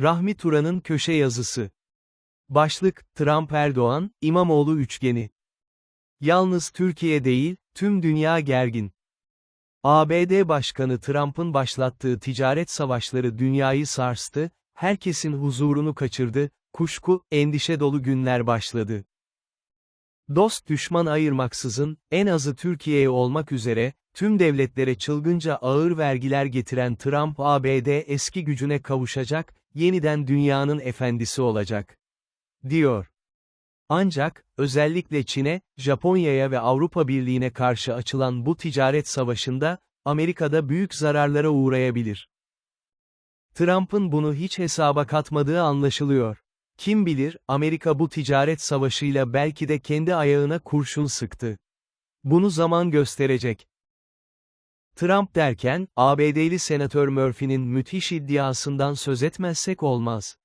Rahmi Turan'ın köşe yazısı. Başlık, Trump Erdoğan, İmamoğlu üçgeni. Yalnız Türkiye değil, tüm dünya gergin. ABD Başkanı Trump'ın başlattığı ticaret savaşları dünyayı sarstı, herkesin huzurunu kaçırdı, kuşku, endişe dolu günler başladı. Dost düşman ayırmaksızın, en azı Türkiye'ye olmak üzere, tüm devletlere çılgınca ağır vergiler getiren Trump ABD eski gücüne kavuşacak, yeniden dünyanın efendisi olacak. Diyor. Ancak, özellikle Çin'e, Japonya'ya ve Avrupa Birliği'ne karşı açılan bu ticaret savaşında, Amerika'da büyük zararlara uğrayabilir. Trump'ın bunu hiç hesaba katmadığı anlaşılıyor. Kim bilir, Amerika bu ticaret savaşıyla belki de kendi ayağına kurşun sıktı. Bunu zaman gösterecek. Trump derken, ABD'li Senatör Murphy'nin müthiş iddiasından söz etmezsek olmaz.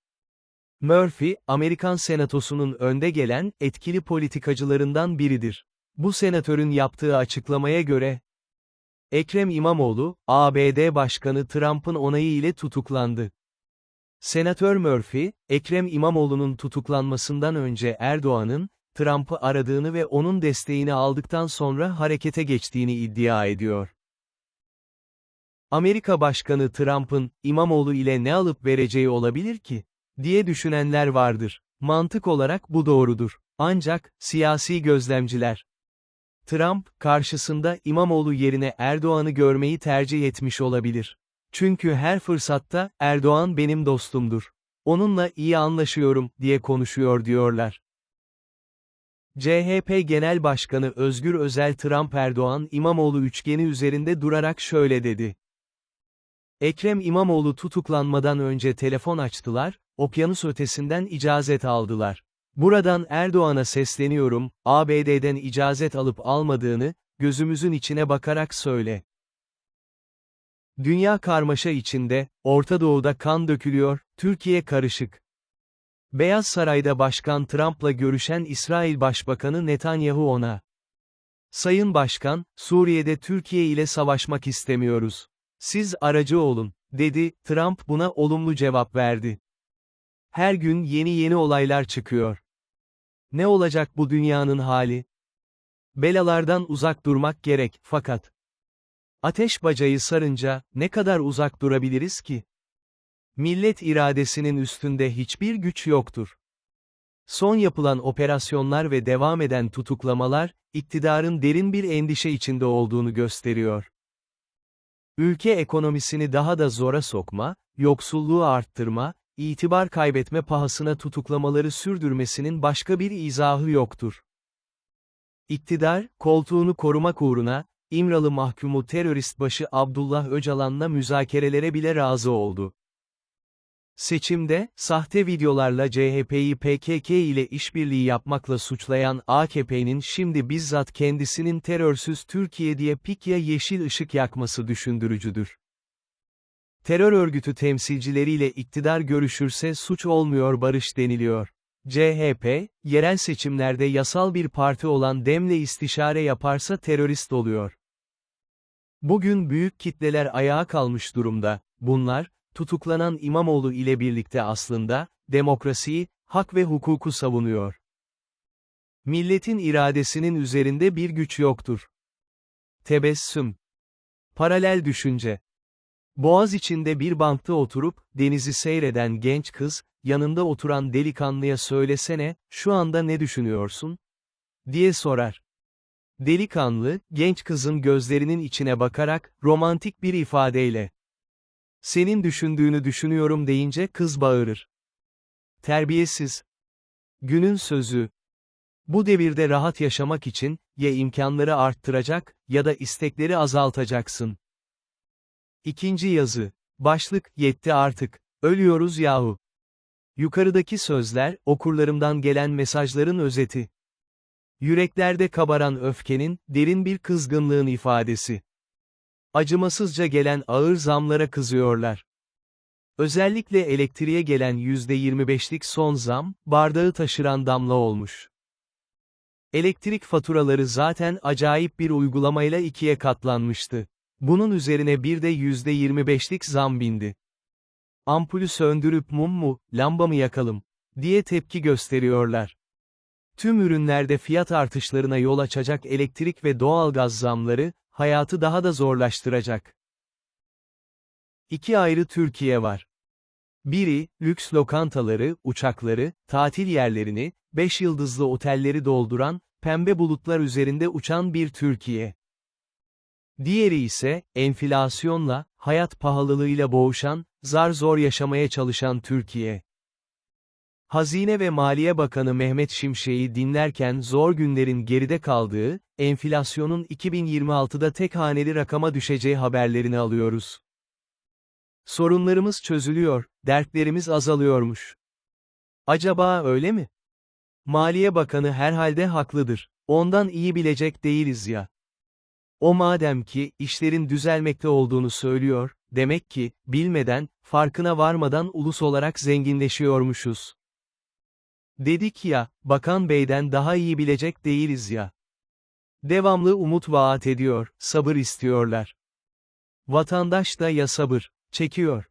Murphy, Amerikan Senatosu'nun önde gelen, etkili politikacılarından biridir. Bu senatörün yaptığı açıklamaya göre, Ekrem İmamoğlu, ABD Başkanı Trump'ın onayı ile tutuklandı. Senatör Murphy, Ekrem İmamoğlu'nun tutuklanmasından önce Erdoğan'ın, Trump'ı aradığını ve onun desteğini aldıktan sonra harekete geçtiğini iddia ediyor. Amerika Başkanı Trump'ın, İmamoğlu ile ne alıp vereceği olabilir ki? diye düşünenler vardır. Mantık olarak bu doğrudur. Ancak, siyasi gözlemciler, Trump, karşısında İmamoğlu yerine Erdoğan'ı görmeyi tercih etmiş olabilir. Çünkü her fırsatta, Erdoğan benim dostumdur. Onunla iyi anlaşıyorum, diye konuşuyor diyorlar. CHP Genel Başkanı Özgür Özel Trump Erdoğan İmamoğlu üçgeni üzerinde durarak şöyle dedi. Ekrem İmamoğlu tutuklanmadan önce telefon açtılar, okyanus ötesinden icazet aldılar. Buradan Erdoğan'a sesleniyorum, ABD'den icazet alıp almadığını, gözümüzün içine bakarak söyle. Dünya karmaşa içinde, Orta Doğu'da kan dökülüyor, Türkiye karışık. Beyaz Saray'da Başkan Trump'la görüşen İsrail Başbakanı Netanyahu ona. Sayın Başkan, Suriye'de Türkiye ile savaşmak istemiyoruz. Siz aracı olun, dedi, Trump buna olumlu cevap verdi. Her gün yeni yeni olaylar çıkıyor. Ne olacak bu dünyanın hali? Belalardan uzak durmak gerek, fakat ateş bacayı sarınca ne kadar uzak durabiliriz ki? Millet iradesinin üstünde hiçbir güç yoktur. Son yapılan operasyonlar ve devam eden tutuklamalar, iktidarın derin bir endişe içinde olduğunu gösteriyor. Ülke ekonomisini daha da zora sokma, yoksulluğu arttırma, itibar kaybetme pahasına tutuklamaları sürdürmesinin başka bir izahı yoktur. İktidar, koltuğunu korumak uğruna, İmralı mahkumu terörist başı Abdullah Öcalan'la müzakerelere bile razı oldu. Seçimde, sahte videolarla CHP'yi PKK ile işbirliği yapmakla suçlayan AKP'nin şimdi bizzat kendisinin terörsüz Türkiye diye pikya yeşil ışık yakması düşündürücüdür. Terör örgütü temsilcileriyle iktidar görüşürse suç olmuyor barış deniliyor. CHP, yerel seçimlerde yasal bir parti olan DEM'le istişare yaparsa terörist oluyor. Bugün büyük kitleler ayağa kalmış durumda, bunlar, tutuklanan İmamoğlu ile birlikte aslında, demokrasiyi, hak ve hukuku savunuyor. Milletin iradesinin üzerinde bir güç yoktur. Tebessüm. Paralel düşünce. Boğaz içinde bir bankta oturup, denizi seyreden genç kız, yanında oturan delikanlıya söylesene, şu anda ne düşünüyorsun? diye sorar. Delikanlı, genç kızın gözlerinin içine bakarak, romantik bir ifadeyle, senin düşündüğünü düşünüyorum deyince kız bağırır. Terbiyesiz. Günün sözü. Bu devirde rahat yaşamak için, ya imkanları arttıracak, ya da istekleri azaltacaksın. İkinci yazı. Başlık, yetti artık. Ölüyoruz yahu. Yukarıdaki sözler, okurlarımdan gelen mesajların özeti. Yüreklerde kabaran öfkenin, derin bir kızgınlığın ifadesi. Acımasızca gelen ağır zamlara kızıyorlar. Özellikle elektriğe gelen %25'lik son zam, bardağı taşıran damla olmuş. Elektrik faturaları zaten acayip bir uygulamayla ikiye katlanmıştı. Bunun üzerine bir de %25'lik zam bindi. ampulü söndürüp mum mu, lamba mı yakalım, diye tepki gösteriyorlar. Tüm ürünlerde fiyat artışlarına yol açacak elektrik ve doğalgaz zamları, hayatı daha da zorlaştıracak. İki ayrı Türkiye var. Biri, lüks lokantaları, uçakları, tatil yerlerini, beş yıldızlı otelleri dolduran, pembe bulutlar üzerinde uçan bir Türkiye. Diğeri ise, enflasyonla, hayat pahalılığıyla boğuşan, zar zor yaşamaya çalışan Türkiye. Hazine ve Maliye Bakanı Mehmet Şimşek'i dinlerken zor günlerin geride kaldığı, enflasyonun 2026'da tek haneli rakama düşeceği haberlerini alıyoruz. Sorunlarımız çözülüyor, dertlerimiz azalıyormuş. Acaba öyle mi? Maliye Bakanı herhalde haklıdır. Ondan iyi bilecek değiliz ya. O madem ki, işlerin düzelmekte olduğunu söylüyor, demek ki, bilmeden, farkına varmadan ulus olarak zenginleşiyormuşuz. Dedik ya, Bakan Bey'den daha iyi bilecek değiliz ya. Devamlı umut vaat ediyor, sabır istiyorlar. Vatandaş da ya sabır, çekiyor.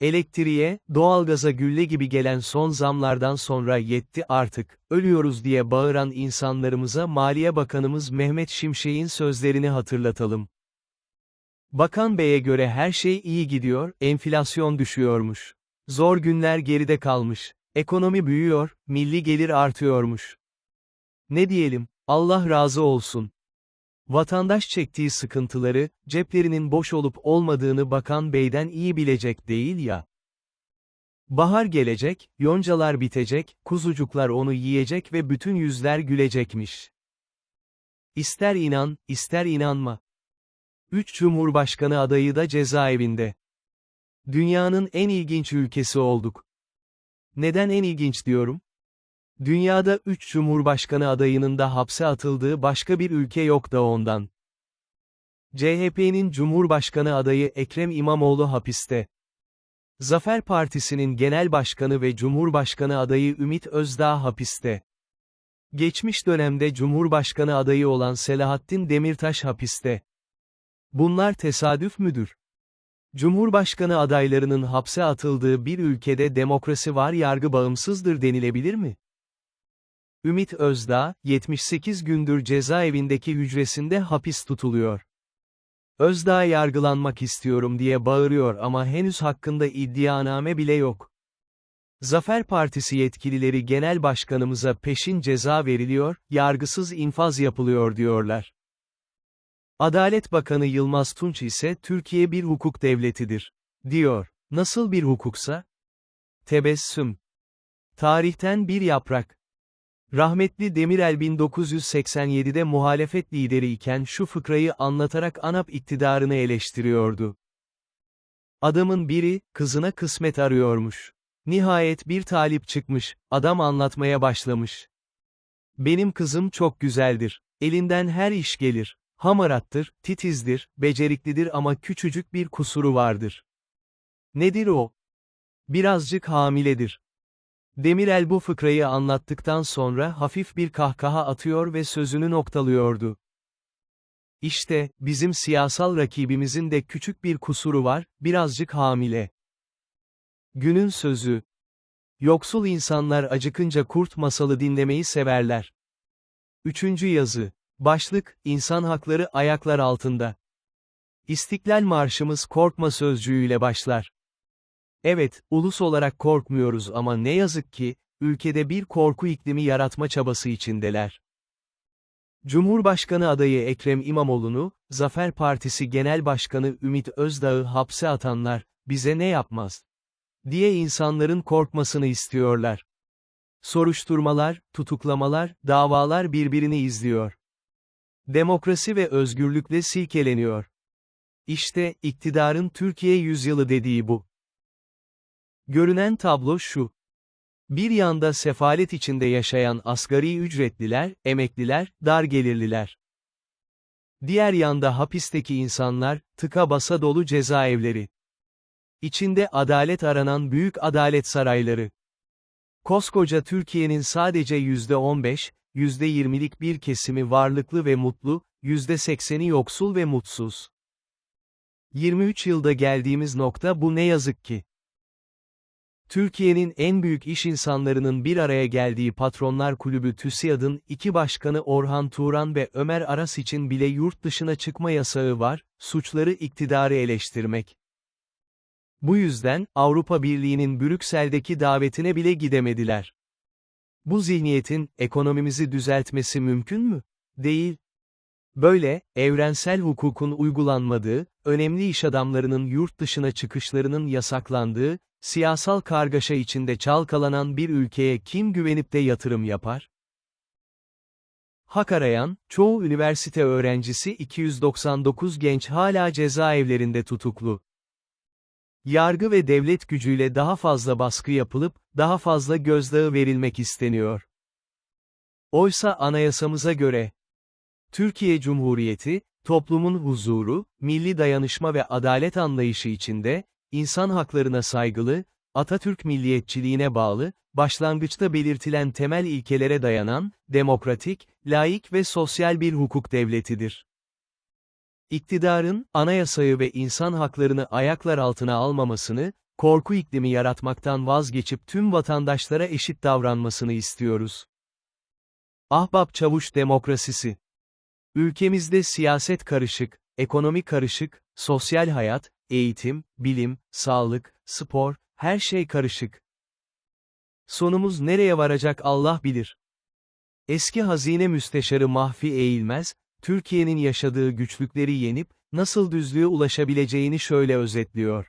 Elektriğe, doğalgaza gülle gibi gelen son zamlardan sonra yetti artık, ölüyoruz diye bağıran insanlarımıza Maliye Bakanımız Mehmet Şimşek'in sözlerini hatırlatalım. Bakan Bey'e göre her şey iyi gidiyor, enflasyon düşüyormuş. Zor günler geride kalmış. Ekonomi büyüyor, milli gelir artıyormuş. Ne diyelim, Allah razı olsun. Vatandaş çektiği sıkıntıları, ceplerinin boş olup olmadığını Bakan Bey'den iyi bilecek değil ya. Bahar gelecek, yoncalar bitecek, kuzucuklar onu yiyecek ve bütün yüzler gülecekmiş. İster inan, ister inanma. 3 Cumhurbaşkanı adayı da cezaevinde. Dünyanın en ilginç ülkesi olduk. Neden en ilginç diyorum? Dünyada 3 Cumhurbaşkanı adayının da hapse atıldığı başka bir ülke yok da ondan. CHP'nin Cumhurbaşkanı adayı Ekrem İmamoğlu hapiste. Zafer Partisi'nin genel başkanı ve Cumhurbaşkanı adayı Ümit Özdağ hapiste. Geçmiş dönemde Cumhurbaşkanı adayı olan Selahattin Demirtaş hapiste. Bunlar tesadüf müdür? Cumhurbaşkanı adaylarının hapse atıldığı bir ülkede demokrasi var yargı bağımsızdır denilebilir mi? Ümit Özdağ, 78 gündür cezaevindeki hücresinde hapis tutuluyor. Özdağ yargılanmak istiyorum diye bağırıyor ama henüz hakkında iddianame bile yok. Zafer Partisi yetkilileri genel başkanımıza peşin ceza veriliyor, yargısız infaz yapılıyor diyorlar. Adalet Bakanı Yılmaz Tunç ise Türkiye bir hukuk devletidir. Diyor. Nasıl bir hukuksa? Tebessüm. Tarihten bir yaprak. Rahmetli Demirel 1987'de muhalefet lideri iken şu fıkrayı anlatarak ANAP iktidarını eleştiriyordu. Adamın biri, kızına kısmet arıyormuş. Nihayet bir talip çıkmış, adam anlatmaya başlamış. Benim kızım çok güzeldir. Elinden her iş gelir. Hamarattır, titizdir, beceriklidir ama küçücük bir kusuru vardır. Nedir o? Birazcık hamiledir. Demirel bu fıkrayı anlattıktan sonra hafif bir kahkaha atıyor ve sözünü noktalıyordu. İşte, bizim siyasal rakibimizin de küçük bir kusuru var, birazcık hamile. Günün sözü. Yoksul insanlar acıkınca kurt masalı dinlemeyi severler. Üçüncü yazı. Başlık, İnsan hakları ayaklar altında. İstiklal Marşımız korkma sözcüğüyle başlar. Evet, ulus olarak korkmuyoruz ama ne yazık ki, ülkede bir korku iklimi yaratma çabası içindeler. Cumhurbaşkanı adayı Ekrem İmamoğlu'nu, Zafer Partisi Genel Başkanı Ümit Özdağ'ı hapse atanlar, bize ne yapmaz? diye insanların korkmasını istiyorlar. Soruşturmalar, tutuklamalar, davalar birbirini izliyor. Demokrasi ve özgürlükle silkeleniyor. İşte, iktidarın Türkiye yüzyılı dediği bu. Görünen tablo şu. Bir yanda sefalet içinde yaşayan asgari ücretliler, emekliler, dar gelirliler. Diğer yanda hapisteki insanlar, tıka basa dolu cezaevleri. İçinde adalet aranan büyük adalet sarayları. Koskoca Türkiye'nin sadece %15, %20'lik bir kesimi varlıklı ve mutlu, %80'i yoksul ve mutsuz. 23 yılda geldiğimiz nokta bu ne yazık ki. Türkiye'nin en büyük iş insanlarının bir araya geldiği Patronlar Kulübü TÜSİAD'ın iki başkanı Orhan Turan ve Ömer Aras için bile yurt dışına çıkma yasağı var, suçları iktidarı eleştirmek. Bu yüzden, Avrupa Birliği'nin Brüksel'deki davetine bile gidemediler. Bu zihniyetin, ekonomimizi düzeltmesi mümkün mü? Değil. Böyle, evrensel hukukun uygulanmadığı, önemli iş adamlarının yurt dışına çıkışlarının yasaklandığı, siyasal kargaşa içinde çalkalanan bir ülkeye kim güvenip de yatırım yapar? Hak arayan, çoğu üniversite öğrencisi 299 genç hala cezaevlerinde tutuklu. Yargı ve devlet gücüyle daha fazla baskı yapılıp, daha fazla gözdağı verilmek isteniyor. Oysa anayasamıza göre, Türkiye Cumhuriyeti, toplumun huzuru, milli dayanışma ve adalet anlayışı içinde, insan haklarına saygılı, Atatürk milliyetçiliğine bağlı, başlangıçta belirtilen temel ilkelere dayanan, demokratik, laik ve sosyal bir hukuk devletidir. İktidarın, anayasayı ve insan haklarını ayaklar altına almamasını, korku iklimi yaratmaktan vazgeçip tüm vatandaşlara eşit davranmasını istiyoruz. Ahbap Çavuş Demokrasisi Ülkemizde siyaset karışık, ekonomi karışık, sosyal hayat, eğitim, bilim, sağlık, spor, her şey karışık. Sonumuz nereye varacak Allah bilir. Eski hazine müsteşarı Mahfi Eğilmez, Türkiye'nin yaşadığı güçlükleri yenip, nasıl düzlüğe ulaşabileceğini şöyle özetliyor.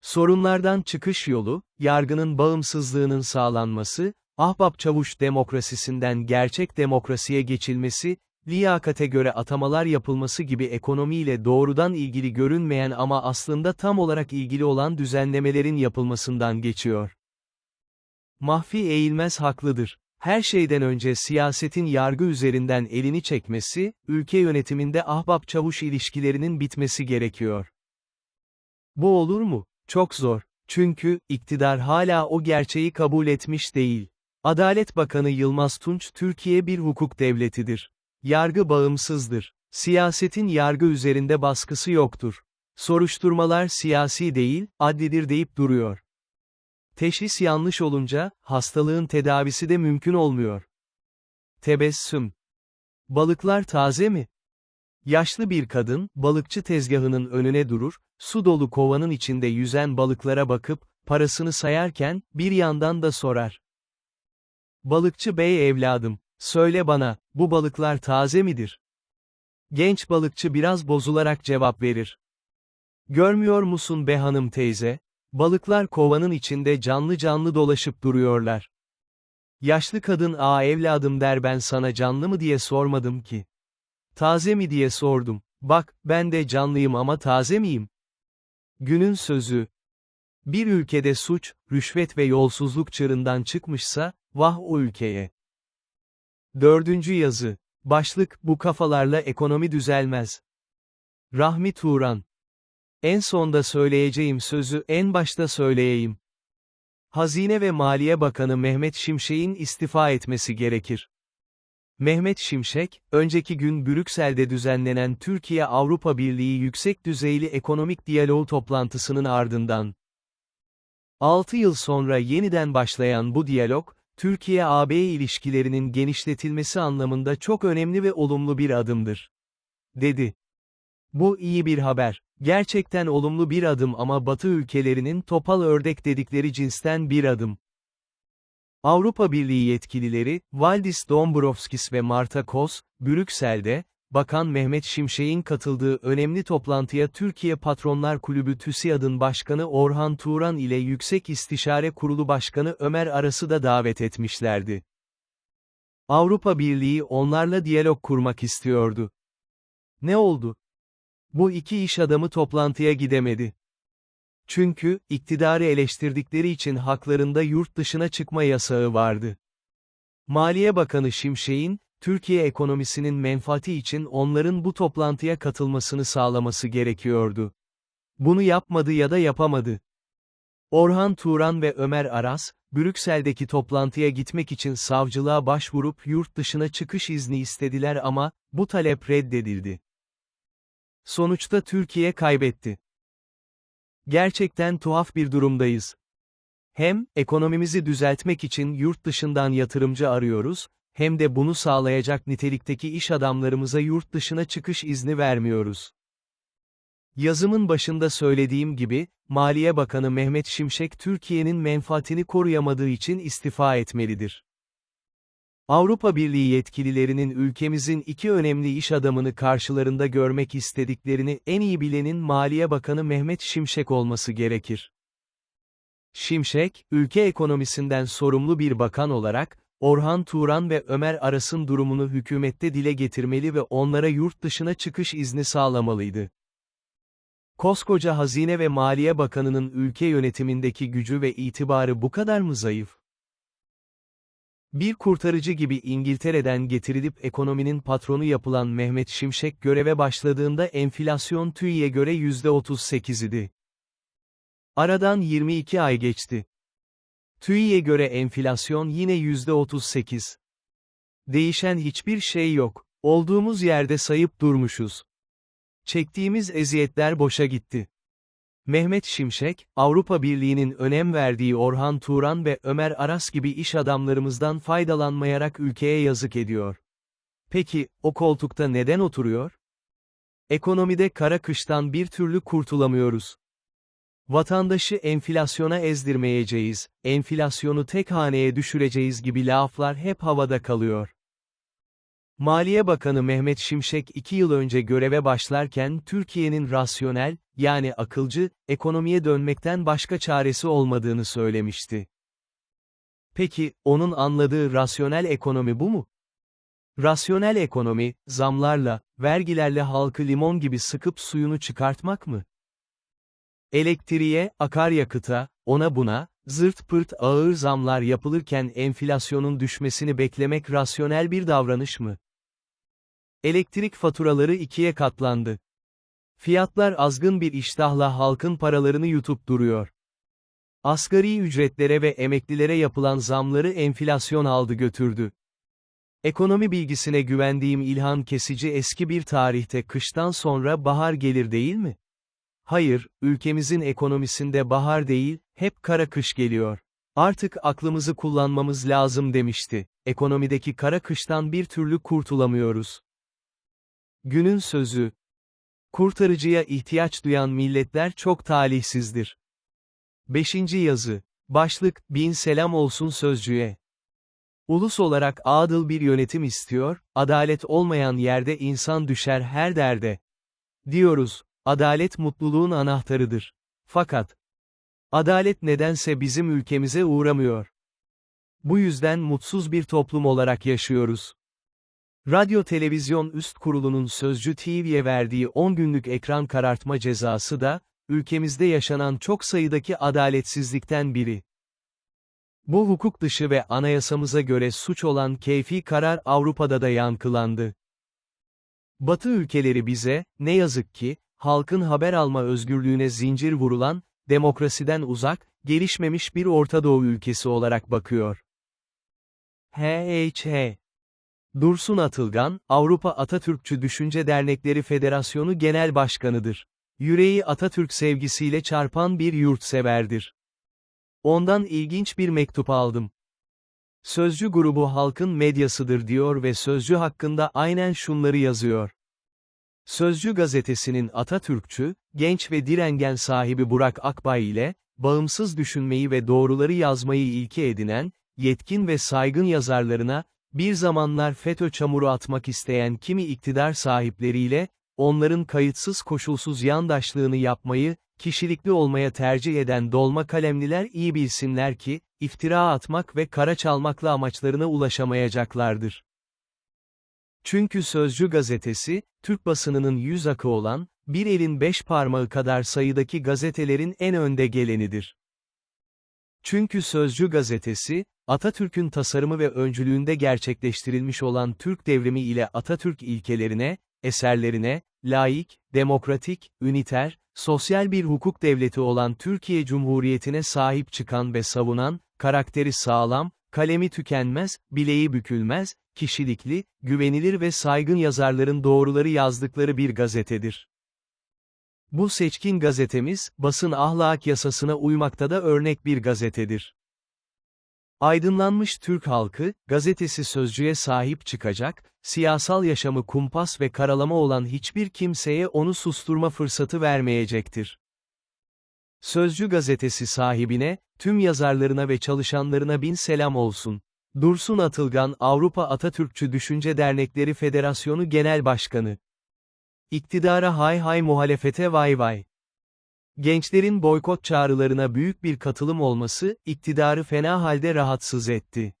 Sorunlardan çıkış yolu, yargının bağımsızlığının sağlanması, ahbap çavuş demokrasisinden gerçek demokrasiye geçilmesi, liyakate göre atamalar yapılması gibi ekonomiyle doğrudan ilgili görünmeyen ama aslında tam olarak ilgili olan düzenlemelerin yapılmasından geçiyor. Mahfi Eğilmez haklıdır. Her şeyden önce siyasetin yargı üzerinden elini çekmesi, ülke yönetiminde ahbap-çavuş ilişkilerinin bitmesi gerekiyor. Bu olur mu? Çok zor. Çünkü, iktidar hala o gerçeği kabul etmiş değil. Adalet Bakanı Yılmaz Tunç Türkiye bir hukuk devletidir. Yargı bağımsızdır. Siyasetin yargı üzerinde baskısı yoktur. Soruşturmalar siyasi değil, adlidir deyip duruyor. Teşhis yanlış olunca, hastalığın tedavisi de mümkün olmuyor. Tebessüm. Balıklar taze mi? Yaşlı bir kadın, balıkçı tezgahının önüne durur, su dolu kovanın içinde yüzen balıklara bakıp, parasını sayarken, bir yandan da sorar. Balıkçı bey evladım, söyle bana, bu balıklar taze midir? Genç balıkçı biraz bozularak cevap verir. Görmüyor musun be hanım teyze? Balıklar kovanın içinde canlı canlı dolaşıp duruyorlar. Yaşlı kadın aa evladım der ben sana canlı mı diye sormadım ki. Taze mi diye sordum. Bak, ben de canlıyım ama taze miyim? Günün sözü. Bir ülkede suç, rüşvet ve yolsuzluk çığırından çıkmışsa, vah o ülkeye. Dördüncü yazı. Başlık, bu kafalarla ekonomi düzelmez. Rahmi Turan. En sonda söyleyeceğim sözü en başta söyleyeyim. Hazine ve Maliye Bakanı Mehmet Şimşek'in istifa etmesi gerekir. Mehmet Şimşek, önceki gün Brüksel'de düzenlenen Türkiye-Avrupa Birliği Yüksek Düzeyli Ekonomik Diyaloğu toplantısının ardından 6 yıl sonra yeniden başlayan bu diyalog, Türkiye-AB ilişkilerinin genişletilmesi anlamında çok önemli ve olumlu bir adımdır. Dedi. Bu iyi bir haber. Gerçekten olumlu bir adım ama Batı ülkelerinin topal ördek dedikleri cinsten bir adım. Avrupa Birliği yetkilileri, Valdis Dombrovskis ve Marta Kos, Brüksel'de, Bakan Mehmet Şimşek'in katıldığı önemli toplantıya Türkiye Patronlar Kulübü TÜSİAD'ın başkanı Orhan Turan ile Yüksek İstişare Kurulu Başkanı Ömer Aras'ı da davet etmişlerdi. Avrupa Birliği onlarla diyalog kurmak istiyordu. Ne oldu? Bu iki iş adamı toplantıya gidemedi. Çünkü, iktidarı eleştirdikleri için haklarında yurt dışına çıkma yasağı vardı. Maliye Bakanı Şimşek'in, Türkiye ekonomisinin menfaati için onların bu toplantıya katılmasını sağlaması gerekiyordu. Bunu yapmadı ya da yapamadı. Orhan Turan ve Ömer Aras, Brüksel'deki toplantıya gitmek için savcılığa başvurup yurt dışına çıkış izni istediler ama, bu talep reddedildi. Sonuçta Türkiye kaybetti. Gerçekten tuhaf bir durumdayız. Hem, ekonomimizi düzeltmek için yurt dışından yatırımcı arıyoruz, hem de bunu sağlayacak nitelikteki iş adamlarımıza yurt dışına çıkış izni vermiyoruz. Yazımın başında söylediğim gibi, Maliye Bakanı Mehmet Şimşek Türkiye'nin menfaatini koruyamadığı için istifa etmelidir. Avrupa Birliği yetkililerinin ülkemizin iki önemli iş adamını karşılarında görmek istediklerini en iyi bilenin Maliye Bakanı Mehmet Şimşek olması gerekir. Şimşek, ülke ekonomisinden sorumlu bir bakan olarak, Orhan Turan ve Ömer Aras'ın durumunu hükümette dile getirmeli ve onlara yurt dışına çıkış izni sağlamalıydı. Koskoca Hazine ve Maliye Bakanı'nın ülke yönetimindeki gücü ve itibarı bu kadar mı zayıf? Bir kurtarıcı gibi İngiltere'den getirilip ekonominin patronu yapılan Mehmet Şimşek göreve başladığında enflasyon TÜİ'ye göre %38 idi. Aradan 22 ay geçti. TÜİ'ye göre enflasyon yine %38. Değişen hiçbir şey yok. Olduğumuz yerde sayıp durmuşuz. Çektiğimiz eziyetler boşa gitti. Mehmet Şimşek, Avrupa Birliği'nin önem verdiği Orhan Turan ve Ömer Aras gibi iş adamlarımızdan faydalanmayarak ülkeye yazık ediyor. Peki, o koltukta neden oturuyor? Ekonomide kara kıştan bir türlü kurtulamıyoruz. Vatandaşı enflasyona ezdirmeyeceğiz, enflasyonu tek haneye düşüreceğiz gibi laflar hep havada kalıyor. Maliye Bakanı Mehmet Şimşek iki yıl önce göreve başlarken Türkiye'nin rasyonel, yani akılcı, ekonomiye dönmekten başka çaresi olmadığını söylemişti. Peki, onun anladığı rasyonel ekonomi bu mu? Rasyonel ekonomi, zamlarla, vergilerle halkı limon gibi sıkıp suyunu çıkartmak mı? Elektriğe, akaryakıta, ona buna, zırt pırt ağır zamlar yapılırken enflasyonun düşmesini beklemek rasyonel bir davranış mı? Elektrik faturaları ikiye katlandı. Fiyatlar azgın bir iştahla halkın paralarını yutup duruyor. Asgari ücretlere ve emeklilere yapılan zamları enflasyon aldı götürdü. Ekonomi bilgisine güvendiğim İlhan Kesici eski bir tarihte kıştan sonra bahar gelir değil mi? Hayır, ülkemizin ekonomisinde bahar değil, hep kara kış geliyor. Artık aklımızı kullanmamız lazım demişti. Ekonomideki kara kıştan bir türlü kurtulamıyoruz. Günün sözü. Kurtarıcıya ihtiyaç duyan milletler çok talihsizdir. 5. yazı. Başlık, bin selam olsun sözcüğe. Ulus olarak adıl bir yönetim istiyor, adalet olmayan yerde insan düşer her derde. Diyoruz, adalet mutluluğun anahtarıdır. Fakat, adalet nedense bizim ülkemize uğramıyor. Bu yüzden mutsuz bir toplum olarak yaşıyoruz. Radyo Televizyon Üst Kurulu'nun Sözcü TV'ye verdiği 10 günlük ekran karartma cezası da, ülkemizde yaşanan çok sayıdaki adaletsizlikten biri. Bu hukuk dışı ve anayasamıza göre suç olan keyfi karar Avrupa'da da yankılandı. Batı ülkeleri bize, ne yazık ki, halkın haber alma özgürlüğüne zincir vurulan, demokrasiden uzak, gelişmemiş bir Orta Doğu ülkesi olarak bakıyor. HHH Dursun Atılgan, Avrupa Atatürkçü Düşünce Dernekleri Federasyonu Genel Başkanıdır. Yüreği Atatürk sevgisiyle çarpan bir yurtseverdir. Ondan ilginç bir mektup aldım. Sözcü grubu halkın medyasıdır diyor ve Sözcü hakkında aynen şunları yazıyor. Sözcü gazetesinin Atatürkçü, genç ve direngen sahibi Burak Akbay ile, bağımsız düşünmeyi ve doğruları yazmayı ilke edinen, yetkin ve saygın yazarlarına, bir zamanlar FETÖ çamuru atmak isteyen kimi iktidar sahipleriyle, onların kayıtsız koşulsuz yandaşlığını yapmayı, kişilikli olmaya tercih eden dolma kalemliler iyi bilsinler ki, iftira atmak ve kara çalmakla amaçlarına ulaşamayacaklardır. Çünkü Sözcü gazetesi, Türk basınının yüz akı olan, bir elin beş parmağı kadar sayıdaki gazetelerin en önde gelenidir. Çünkü Sözcü gazetesi, Atatürk'ün tasarımı ve öncülüğünde gerçekleştirilmiş olan Türk devrimi ile Atatürk ilkelerine, eserlerine, laik, demokratik, üniter, sosyal bir hukuk devleti olan Türkiye Cumhuriyeti'ne sahip çıkan ve savunan, karakteri sağlam, kalemi tükenmez, bileği bükülmez, kişilikli, güvenilir ve saygın yazarların doğruları yazdıkları bir gazetedir. Bu seçkin gazetemiz, basın ahlak yasasına uymakta da örnek bir gazetedir. Aydınlanmış Türk halkı, gazetesi sözcüye sahip çıkacak, siyasal yaşamı kumpas ve karalama olan hiçbir kimseye onu susturma fırsatı vermeyecektir. Sözcü gazetesi sahibine, tüm yazarlarına ve çalışanlarına bin selam olsun. Dursun Atılgan Avrupa Atatürkçü Düşünce Dernekleri Federasyonu Genel Başkanı. İktidara hay hay muhalefete vay vay. Gençlerin boykot çağrılarına büyük bir katılım olması, iktidarı fena halde rahatsız etti.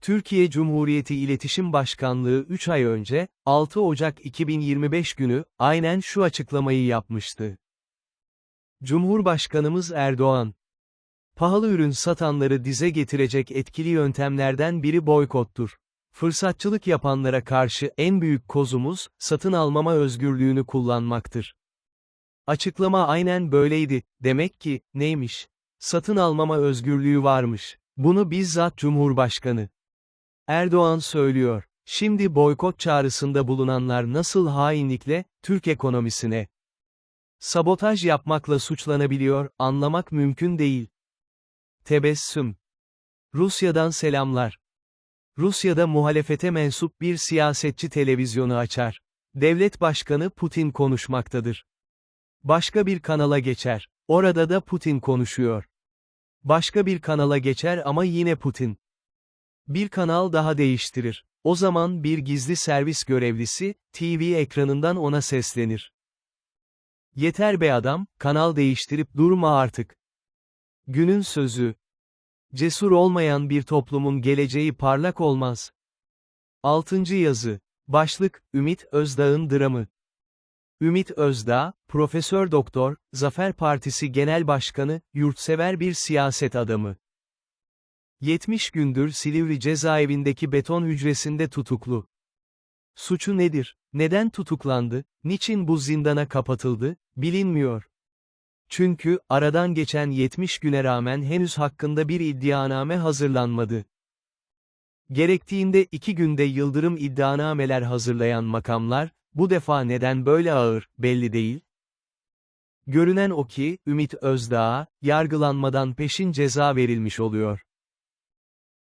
Türkiye Cumhuriyeti İletişim Başkanlığı 3 ay önce, 6 Ocak 2025 günü, aynen şu açıklamayı yapmıştı. Cumhurbaşkanımız Erdoğan, pahalı ürün satanları dize getirecek etkili yöntemlerden biri boykottur. Fırsatçılık yapanlara karşı en büyük kozumuz, satın almama özgürlüğünü kullanmaktır. Açıklama aynen böyleydi, demek ki, neymiş? Satın almama özgürlüğü varmış. Bunu bizzat Cumhurbaşkanı Erdoğan söylüyor. Şimdi boykot çağrısında bulunanlar nasıl hainlikle, Türk ekonomisine sabotaj yapmakla suçlanabiliyor, anlamak mümkün değil. Tebessüm. Rusya'dan selamlar. Rusya'da muhalefete mensup bir siyasetçi televizyonu açar. Devlet başkanı Putin konuşmaktadır. Başka bir kanala geçer. Orada da Putin konuşuyor. Başka bir kanala geçer ama yine Putin. Bir kanal daha değiştirir. O zaman bir gizli servis görevlisi, TV ekranından ona seslenir. Yeter be adam, kanal değiştirip durma artık. Günün sözü. Cesur olmayan bir toplumun geleceği parlak olmaz. 6. yazı. Başlık, Ümit Özdağ'ın dramı. Ümit Özdağ, Profesör Doktor, Zafer Partisi Genel Başkanı, yurtsever bir siyaset adamı. 70 gündür Silivri cezaevindeki beton hücresinde tutuklu. Suçu nedir? Neden tutuklandı? Niçin bu zindana kapatıldı? Bilinmiyor. Çünkü, aradan geçen 70 güne rağmen henüz hakkında bir iddianame hazırlanmadı. Gerektiğinde iki günde yıldırım iddianameler hazırlayan makamlar, bu defa neden böyle ağır, belli değil. Görünen o ki, Ümit Özdağ'a, yargılanmadan peşin ceza verilmiş oluyor.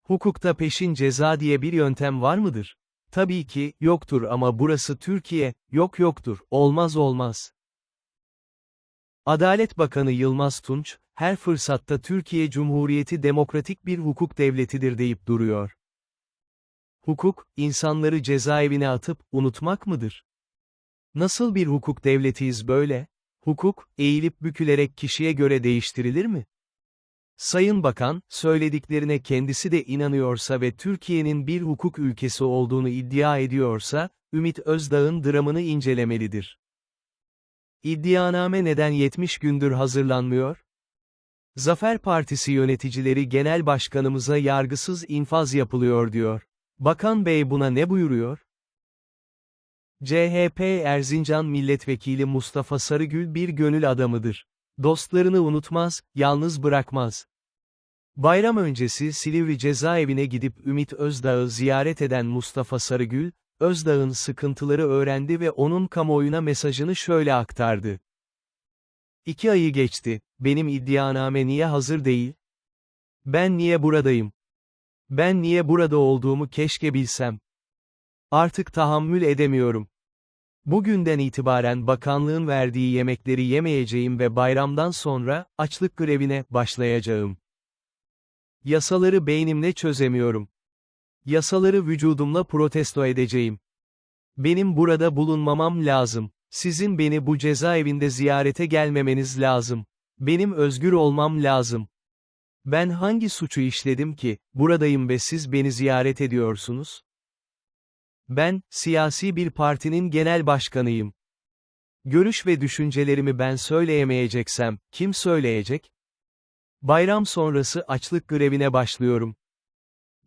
Hukukta peşin ceza diye bir yöntem var mıdır? Tabii ki, yoktur ama burası Türkiye, yok yoktur, olmaz olmaz. Adalet Bakanı Yılmaz Tunç, her fırsatta Türkiye Cumhuriyeti demokratik bir hukuk devletidir deyip duruyor. Hukuk, insanları cezaevine atıp, unutmak mıdır? Nasıl bir hukuk devletiyiz böyle? Hukuk, eğilip bükülerek kişiye göre değiştirilir mi? Sayın Bakan, söylediklerine kendisi de inanıyorsa ve Türkiye'nin bir hukuk ülkesi olduğunu iddia ediyorsa, Ümit Özdağ'ın dramını incelemelidir. İddianame neden 70 gündür hazırlanmıyor? Zafer Partisi yöneticileri genel başkanımıza yargısız infaz yapılıyor diyor. Bakan Bey buna ne buyuruyor? CHP Erzincan Milletvekili Mustafa Sarıgül bir gönül adamıdır. Dostlarını unutmaz, yalnız bırakmaz. Bayram öncesi Silivri cezaevine gidip Ümit Özdağ'ı ziyaret eden Mustafa Sarıgül, Özdağ'ın sıkıntıları öğrendi ve onun kamuoyuna mesajını şöyle aktardı. İki ayı geçti, benim iddianame niye hazır değil? Ben niye buradayım? Ben niye burada olduğumu keşke bilsem. Artık tahammül edemiyorum. Bugünden itibaren bakanlığın verdiği yemekleri yemeyeceğim ve bayramdan sonra, açlık grevine, başlayacağım. Yasaları beynimle çözemiyorum. Yasaları vücudumla protesto edeceğim. Benim burada bulunmamam lazım. Sizin beni bu cezaevinde ziyarete gelmemeniz lazım. Benim özgür olmam lazım. Ben hangi suçu işledim ki, buradayım ve siz beni ziyaret ediyorsunuz? Ben, siyasi bir partinin genel başkanıyım. Görüş ve düşüncelerimi ben söyleyemeyeceksem, kim söyleyecek? Bayram sonrası açlık grevine başlıyorum.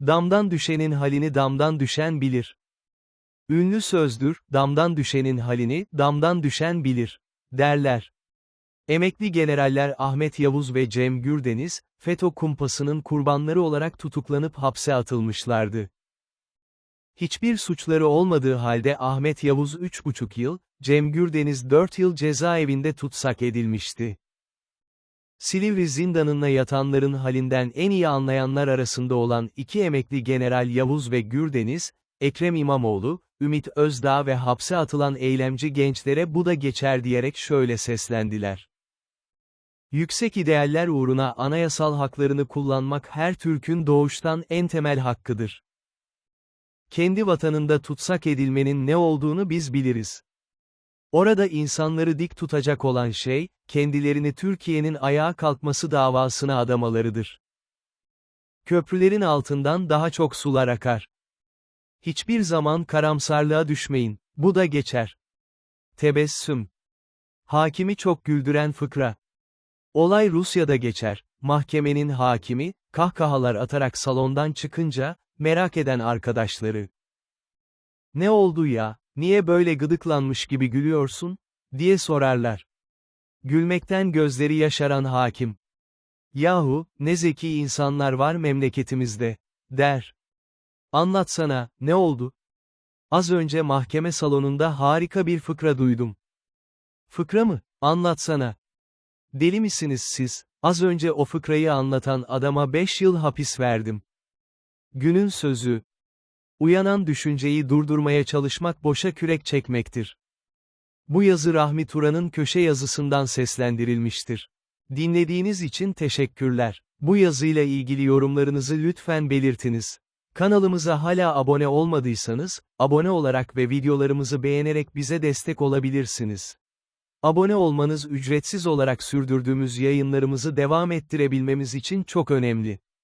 Damdan düşenin halini damdan düşen bilir. Ünlü sözdür, damdan düşenin halini, damdan düşen bilir, derler. Emekli generaller Ahmet Yavuz ve Cem Gürdeniz, FETÖ kumpasının kurbanları olarak tutuklanıp hapse atılmışlardı. Hiçbir suçları olmadığı halde Ahmet Yavuz 3,5 yıl, Cem Gürdeniz 4 yıl cezaevinde tutsak edilmişti. Silivri zindanına yatanların halinden en iyi anlayanlar arasında olan iki emekli General Yavuz ve Gürdeniz, Ekrem İmamoğlu, Ümit Özdağ ve hapse atılan eylemci gençlere bu da geçer diyerek şöyle seslendiler. Yüksek idealler uğruna anayasal haklarını kullanmak her Türk'ün doğuştan en temel hakkıdır. Kendi vatanında tutsak edilmenin ne olduğunu biz biliriz. Orada insanları dik tutacak olan şey, kendilerini Türkiye'nin ayağa kalkması davasına adamalarıdır. Köprülerin altından daha çok sular akar. Hiçbir zaman karamsarlığa düşmeyin, bu da geçer. Tebessüm. Hakimi çok güldüren fıkra. Olay Rusya'da geçer, mahkemenin hakimi, kahkahalar atarak salondan çıkınca, merak eden arkadaşları. Ne oldu ya, niye böyle gıdıklanmış gibi gülüyorsun, diye sorarlar. Gülmekten gözleri yaşaran hakim. Yahu, ne zeki insanlar var memleketimizde, der. Anlatsana, ne oldu? Az önce mahkeme salonunda harika bir fıkra duydum. Fıkra mı? Anlatsana. Deli misiniz siz? Az önce o fıkrayı anlatan adama 5 yıl hapis verdim. Günün sözü. Uyanan düşünceyi durdurmaya çalışmak boşa kürek çekmektir. Bu yazı Rahmi Turan'ın köşe yazısından seslendirilmiştir. Dinlediğiniz için teşekkürler. Bu yazıyla ilgili yorumlarınızı lütfen belirtiniz. Kanalımıza hala abone olmadıysanız, abone olarak ve videolarımızı beğenerek bize destek olabilirsiniz. Abone olmanız ücretsiz olarak sürdürdüğümüz yayınlarımızı devam ettirebilmemiz için çok önemli.